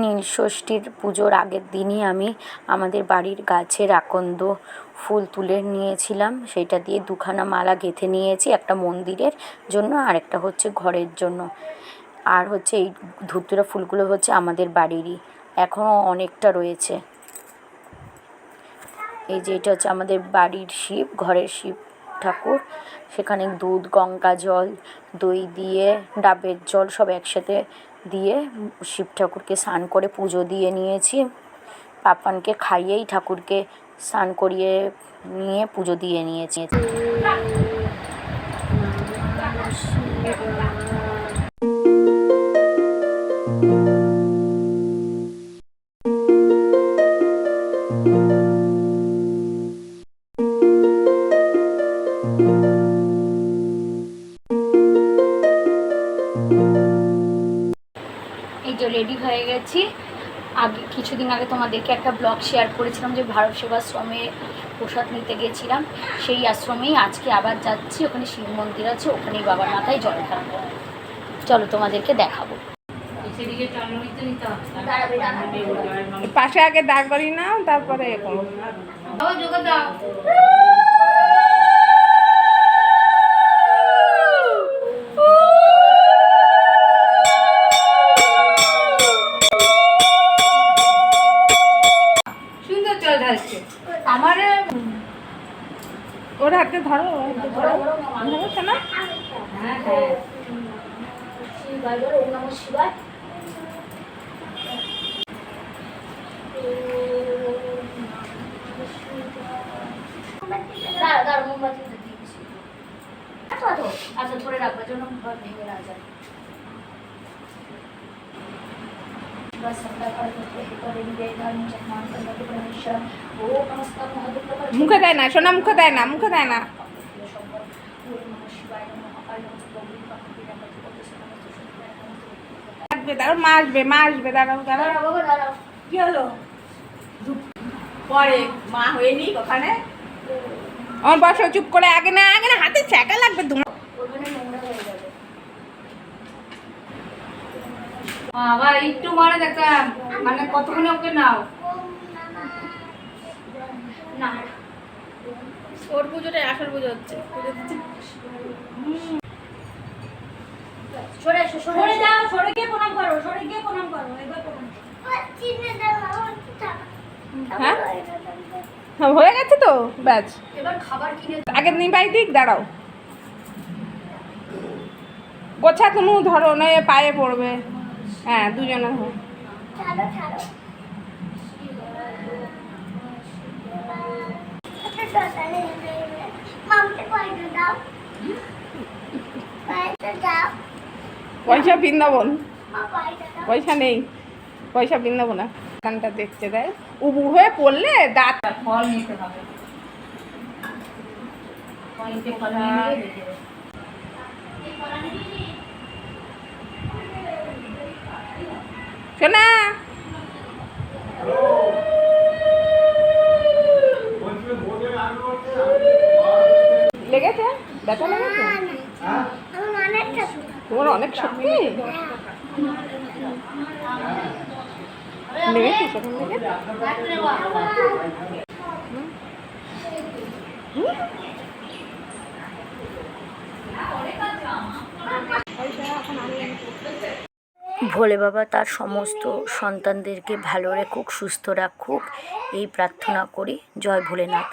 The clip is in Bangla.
নীল ষষ্ঠীর পুজোর আগের দিনই আমি আমাদের বাড়ির গাছের আকন্দ ফুল তুলে নিয়েছিলাম। সেইটা দিয়ে দুখানা মালা গেঁথে নিয়েছি, একটা মন্দিরের জন্য আর একটা হচ্ছে ঘরের জন্য। আর হচ্ছে এই ধুতুরা ফুলগুলো হচ্ছে আমাদের বাড়িরই, এখনও অনেকটা রয়েছে। এই যে এটা হচ্ছে আমাদের বাড়ির শিব, ঘরের শিব ঠাকুর। সেখানে দুধ, গঙ্গা জল, দই দিয়ে, ডাবের জল সব একসাথে দিয়ে শিব ঠাকুরকে স্নান করে পুজো দিয়ে নিয়েছি। পাপানকে খাইয়েই ঠাকুরকে স্নান করিয়ে নিয়ে পুজো দিয়ে নিয়েছি। রেডি হয়ে গেছি। আগে কিছুদিন আগে তোমাদেরকে একটা ব্লগ শেয়ার করেছিলাম যে ভারত সেবাশ্রমে প্রসাদ নিতে গেছিলাম। সেই আশ্রমেই আজকে আবার যাচ্ছি। ওখানে শিব মন্দির আছে ওখানেই বাবার মাথায় জল ঢালবো। চলো তোমাদেরকে দেখাবো। পাশে আগে দাগ করি না তারপরে ঢালছে আমার ওর হাতে ধরো ধরো। ধরো না হ্যাঁ হ্যাঁ। মোমবাতি দিয়েছি আচ্ছা আচ্ছা ধরে রাখবার জন্য ভেঙে না যায় মুখে দেয় না সোনা মুখে দেয় না মুখে দেয় না। আসবে দাঁড়াও মা আসবে মা আসবে দাঁড়াও দাঁড়াও। কি হলো? পরে মা হয়ে ওখানে। আমার বসো চুপ করে আগে না আগে না হাতে ছ্যাঁকা লাগবে তোমার বাবা একটু মানে দেখা মানে কতক্ষণে ওকে নাও। ওর পুজোটা আসল পুজো হচ্ছে। পুজো দিচ্ছে। সরে সরে সরে যাও সরে গিয়ে প্রণাম করো সরে গিয়ে প্রণাম করো একবার প্রণাম হ্যাঁ? হ্যাঁ, হয়ে গেছে তো? ব্যাস। এবার খাবার কিনে আগে নিবাই দিক দাঁড়াও। গোছা তুমি ধরো নয় পায়ে পড়বে। হ্যাঁ দুজনে হয় পয়সা বৃন্দাবন। পয়সা নেই। পয়সা বৃন্দাবন না কানটা দেখতে দেয় উবু হয়ে পড়লে দাঁত। ফল নিতে হবে। শোনা লেগেছে? ব্যথা লেগেছে? তোমার অনেক শক্তি। ভোলে বাবা তার সমস্ত সন্তানদেরকে ভালো রাখুক, সুস্থ রাখুক, এই প্রার্থনা করি। জয় ভোলেনাথ।